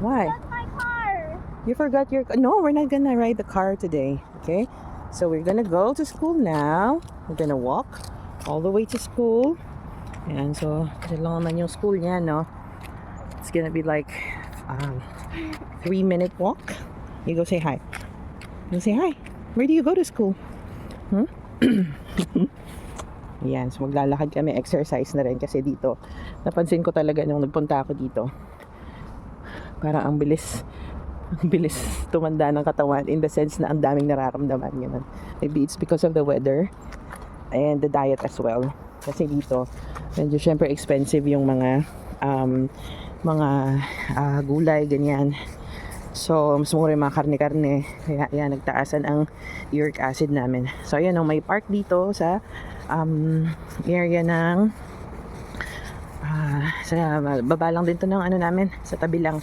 Why? My car. You forgot your No, we're not gonna ride the car today. Okay? So we're gonna go to school now. We're gonna walk all the way to school. And so, lang naman yung school niya, no? It's gonna be like um, three minute walk. You go say hi. You say hi. Where do you go to school? Hmm? Yan, so maglalakad kami, exercise na rin kasi dito. Napansin ko talaga nung nagpunta ako dito. Parang ang bilis ang bilis tumanda ng katawan in the sense na ang daming nararamdaman ganun. Maybe it's because of the weather and the diet as well. Kasi dito, medyo syempre expensive yung mga um, mga ah, gulay, ganyan. So, mas mura yung mga karne-karne. Kaya, yan, nagtaasan ang uric acid namin. So, ayan, oh, may park dito sa um, area ng ah, sa baba lang din to ng ano namin, sa tabi lang.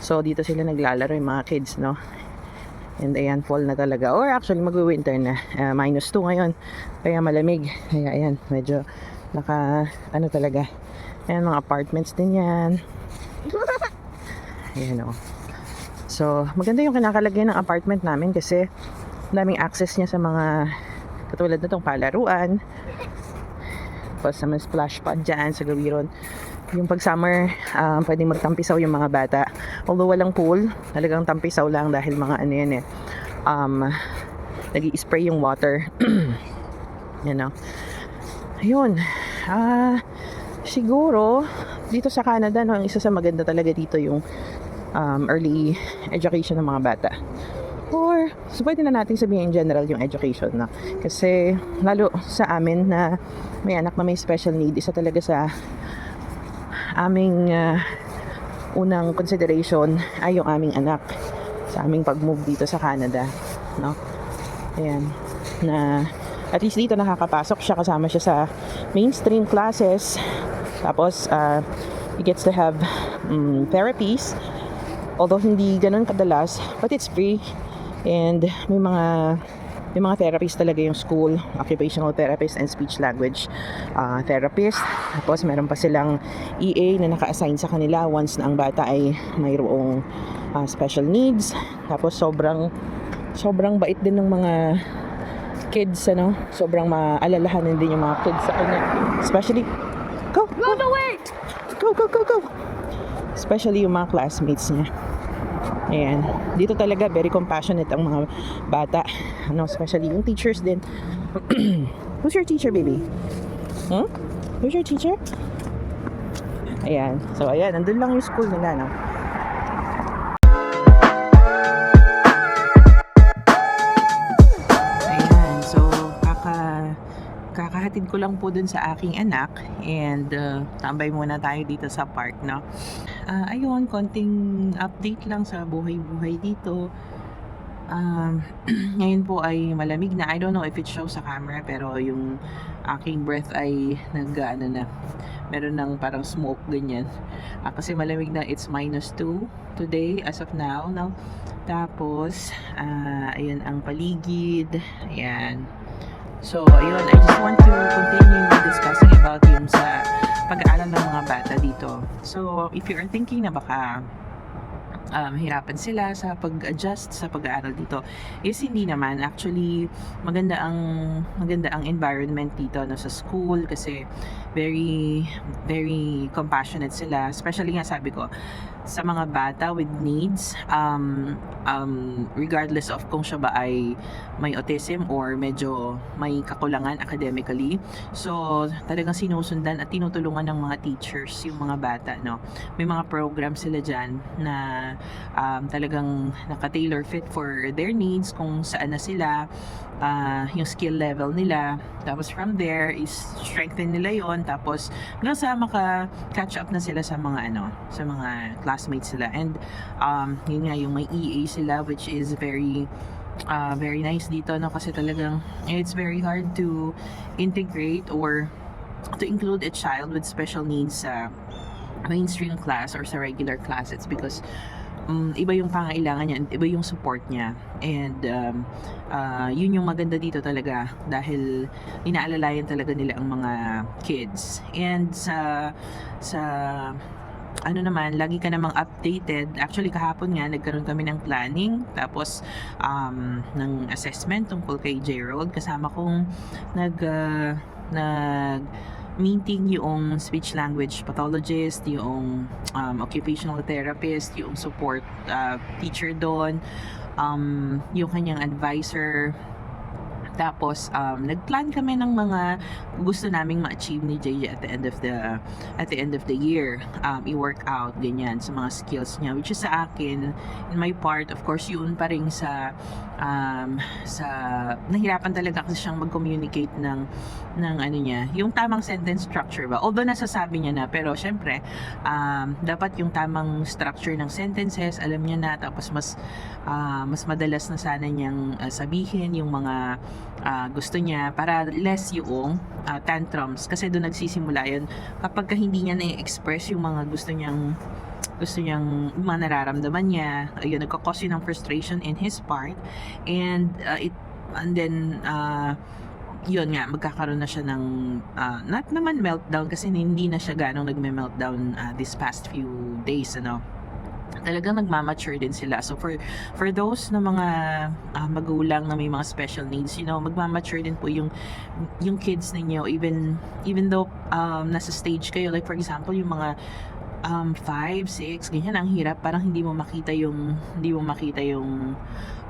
So, dito sila naglalaro yung mga kids, no? And ayan, fall na talaga. Or actually, mag-winter na. Ah, minus 2 ngayon. Kaya malamig. Kaya ayan, medyo naka, ano talaga. Ayan, mga apartments din yan. Ayan, oh. So, maganda yung kinakalagay ng apartment namin kasi daming access niya sa mga katulad na itong palaruan. Tapos sa may splash pad dyan sa gawiron. Yung pag summer, um, pwedeng magtampisaw yung mga bata. Although walang pool, talagang tampisaw lang dahil mga ano yan eh. Um, nag spray yung water. you know. Ayun. Ah, siguro, dito sa Canada, no, ang isa sa maganda talaga dito yung um, early education ng mga bata. Or, so pwede na natin sabihin in general yung education na. Kasi, lalo sa amin na may anak na may special need, isa talaga sa aming ah, unang consideration ay yung aming anak sa aming pag-move dito sa Canada. No? Ayan. Na, at least dito nakakapasok siya kasama siya sa mainstream classes. Tapos, ah, he gets to have um, therapies although hindi ganun kadalas but it's free and may mga may mga therapists talaga yung school occupational therapist and speech language uh, therapist tapos meron pa silang EA na naka-assign sa kanila once na ang bata ay mayroong uh, special needs tapos sobrang sobrang bait din ng mga kids ano sobrang maalalahanin din yung mga kids sa kanya especially go Run away! Go, go, go, go! Especially yung mga classmates niya. Ayan. Dito talaga very compassionate ang mga bata. Ano, especially yung teachers din. Who's your teacher, baby? Hmm? Who's your teacher? Ayan. So, ayan. Nandun lang yung school nila, no? Ayan. So, kaka kakahatid ko lang po dun sa aking anak and uh, tambay muna tayo dito sa park, no? Ah, ayun, konting update lang sa buhay-buhay dito. Um, ngayon po ay malamig na. I don't know if it shows sa camera pero yung aking breath ay nag ano na meron ng parang smoke ganyan. Ah, kasi malamig na it's minus 2 today as of now. No? Tapos, ah, ayan ang paligid. Ayan. So, ayun, I just want to continue discussing about yung sa pag-aaral ng mga bata dito. So, if you are thinking na baka um, hirapan sila sa pag-adjust sa pag-aaral dito is hindi naman actually maganda ang maganda ang environment dito no sa school kasi very very compassionate sila especially nga sabi ko sa mga bata with needs um, um, regardless of kung siya ba ay may autism or medyo may kakulangan academically. So talagang sinusundan at tinutulungan ng mga teachers yung mga bata no? May mga program sila dyan na um, talagang naka-tailor fit for their needs kung saan na sila ah, yung skill level nila. Tapos from there is strengthen nila yon tapos hanggang sa maka catch up na sila sa mga ano sa mga classmates sila. And um, yun nga yung may EA sila which is very uh, very nice dito no? Kasi talagang it's very hard to integrate or to include a child with special needs sa mainstream class or sa regular class. It's because um, iba yung pangailangan niya, iba yung support niya. And um, uh, yun yung maganda dito talaga dahil inaalalayan talaga nila ang mga kids. And sa sa ano naman, lagi ka namang updated. Actually, kahapon nga, nagkaroon kami ng planning, tapos um, ng assessment tungkol kay Gerald. Kasama kong nag, uh, nag meeting yung speech language pathologist, yung um, occupational therapist, yung support uh, teacher doon, um, yung kanyang advisor, tapos um, nagplan kami ng mga gusto naming ma-achieve ni JJ at the end of the at the end of the year. Um, i-work out ganyan sa mga skills niya which is sa akin in my part of course yun pa rin sa um, sa nahirapan talaga kasi siyang mag-communicate ng ng ano niya, yung tamang sentence structure ba. Although nasasabi niya na pero syempre um, dapat yung tamang structure ng sentences alam niya na tapos mas ah, mas madalas na sana niyang ah, sabihin yung mga ah, gusto niya para less yung ah, tantrums. Kasi doon nagsisimula yun. Kapag ka hindi niya na-express yung mga gusto niyang gusto niyang mga nararamdaman niya ayun nagkakause yun ng frustration in his part. And ah, it and then ah, yun nga magkakaroon na siya ng ah, not naman meltdown kasi hindi na siya ganong nagme-meltdown ah, this past few days ano talagang nagmamature din sila. So for for those na mga ah, magulang na may mga special needs, you know, magmamature din po yung yung kids ninyo even even though um, nasa stage kayo like for example yung mga um 5, 6, ganyan ang hirap parang hindi mo makita yung hindi mo makita yung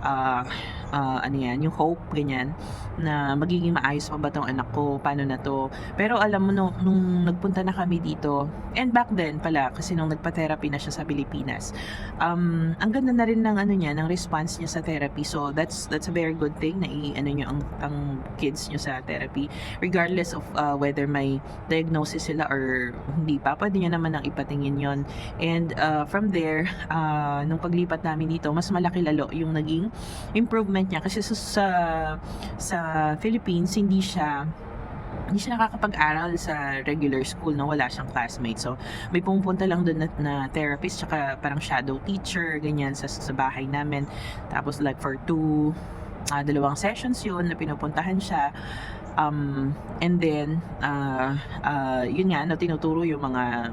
ah ah, ano yan, yung hope, ganyan, na magiging maayos pa ba tong anak ko, paano na to. Pero alam mo, nung, nung nagpunta na kami dito, and back then pala, kasi nung nagpa-therapy na siya sa Pilipinas, um, ang ganda na rin ng ano niya, ng response niya sa therapy. So that's that's a very good thing na i, ano niyo ang, ang kids niyo sa therapy regardless of uh, whether may diagnosis sila or hindi pa, pwede niya naman ang ipatingin yon And uh, from there, uh, nung paglipat namin dito, mas malaki lalo yung naging improvement niya kasi sa sa, Philippines hindi siya hindi siya nakakapag-aral sa regular school na wala siyang classmates. So, may pumupunta lang doon na, na therapist tsaka parang shadow teacher, ganyan sa, sa bahay namin. Tapos like for two, ah, dalawang sessions yun na pinupuntahan siya. Um, and then, uh, uh, yun nga, no, tinuturo yung mga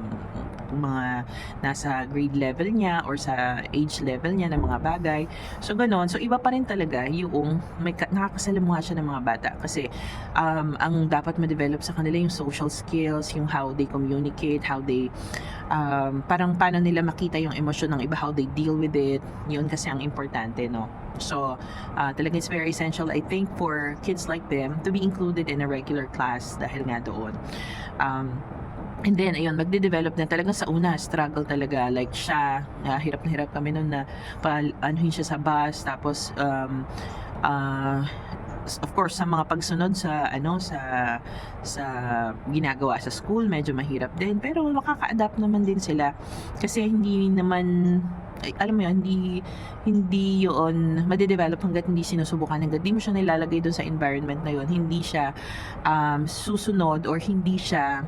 mga nasa grade level niya or sa age level niya ng mga bagay. So, ganon. So, iba pa rin talaga yung may ka- nakakasalamuha siya ng mga bata. Kasi, um, ang dapat ma-develop sa kanila yung social skills, yung how they communicate, how they, um, parang paano nila makita yung emosyon ng iba, how they deal with it. Yun kasi ang importante, no? So, uh, talagang it's very essential, I think, for kids like them to be included in a regular class dahil nga doon. Um, And then, ayun, magde-develop na talaga sa una, struggle talaga. Like siya, ah, hirap na hirap kami noon na pa, siya sa bus, tapos, um, s- of course, sa mga pagsunod sa, ano, sa, sa ginagawa sa school, medyo mahirap din. Pero makaka-adapt naman din sila. Kasi hindi naman, ay, alam mo yun, hindi, hindi yun, madedevelop hanggat hindi sinusubukan, hanggat hindi mo siya nilalagay doon sa environment na yun, hindi siya um, susunod or hindi siya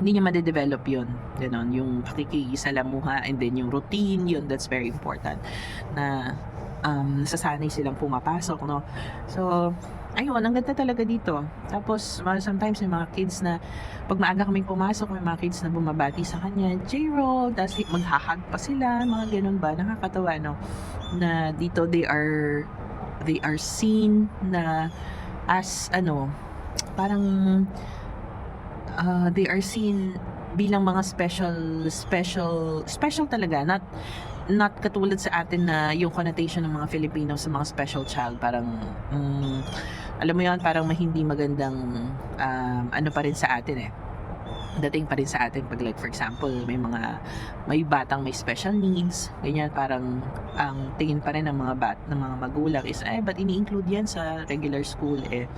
hindi niya madedevelop yun. Ganon, yung pakikisalamuha and then yung routine, yun, that's very important. Na um, nasasanay silang pumapasok, no? So, ayun, ang ganda talaga dito. Tapos, sometimes may mga kids na, pag maaga kaming pumasok, may mga kids na bumabati sa kanya, J-Roll, tapos maghahag pa sila, mga ganun ba, nakakatawa, no? Na dito, they are, they are seen na as, ano, parang, uh, they are seen bilang mga special special special talaga. Not not katulad sa atin na yung connotation ng mga Filipino sa mga special child. Parang mm, alam mo yon parang hindi magandang um, ano pa rin sa atin eh. Dating pa rin sa atin pag like for example may mga may batang may special needs ganyan parang ang tingin pa rin ng mga bat ng mga magulang is eh but ini-include yan sa regular school? Eh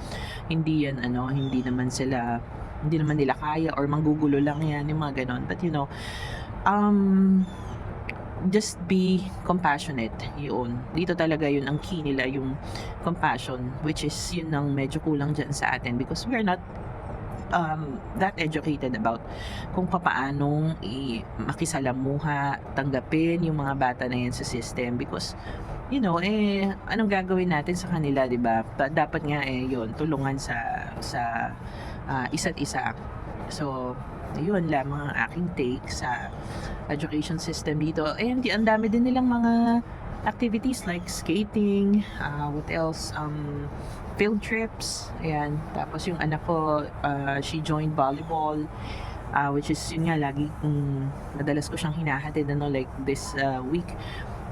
hindi yan ano hindi naman sila hindi naman nila kaya or manggugulo lang yan yung mga ganon but you know um just be compassionate yun dito talaga yun ang key nila yung compassion which is yun ang medyo kulang dyan sa atin because we're not um, that educated about kung papaanong i- makisalamuha, tanggapin yung mga bata na yan sa system because you know, eh, anong gagawin natin sa kanila, di ba? Pa- Dapat nga, eh, yun, tulungan sa, sa ah, isa't isa. So, yun lamang ang aking take sa education system dito. And ang dami din nilang mga activities like skating, uh, what else, um, field trips, ayan. Tapos yung anak ko, uh, she joined volleyball, uh, which is yun nga, lagi, um, madalas ko siyang hinahatid, ano, like this uh, week,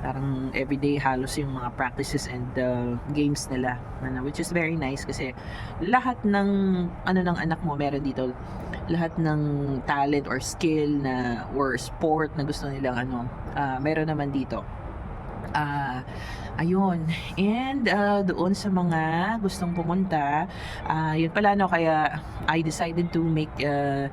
parang everyday halos yung mga practices and uh, games nila, ano, which is very nice kasi lahat ng, ano ng anak mo, meron dito, lahat ng talent or skill na, or sport na gusto nilang, ano, uh, meron naman dito. Ah, ayun. And ah, doon sa mga gustong pumunta, ah, yun pala no kaya I decided to make ah,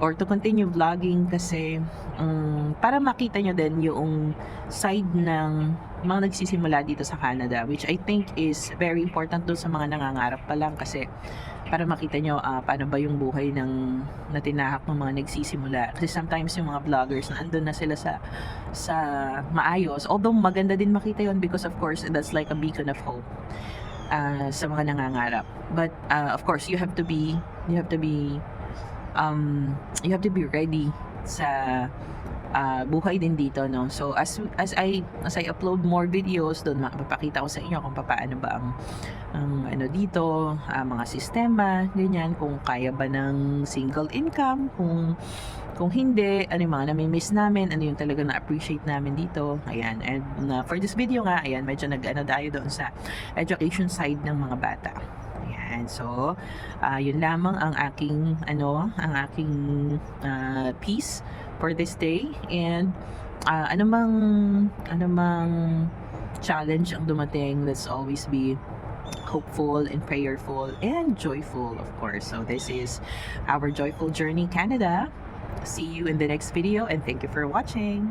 or to continue vlogging kasi um, para makita nyo din yung side ng mga nagsisimula dito sa Canada which I think is very important doon sa mga nangangarap pa lang kasi para makita nyo ah, paano ba yung buhay ng natinahak ng mga nagsisimula. Kasi sometimes yung mga vloggers na andun na sila sa sa maayos. Although maganda din makita yon because of course that's like a beacon of hope ah, sa mga nangangarap. But ah, of course you have to be you have to be um, you have to be ready sa ah, buhay din dito no so as as I as I upload more videos doon mapapakita ko sa inyo kung paano ba ang ang ano dito ah, mga sistema ganyan kung kaya ba ng single income kung kung hindi, ano yung mga nami-miss namin, ano yung talaga na-appreciate namin dito. Ayan, and uh, for this video nga, ayan, medyo nag-ano tayo doon sa education side ng mga bata. Ayan, so, ah, yun lamang ang aking, ano, ang aking ah, piece for this day. And, ah, anumang, anumang challenge ang dumating, let's always be hopeful and prayerful and joyful, of course. So, this is our Joyful Journey Canada. See you in the next video and thank you for watching.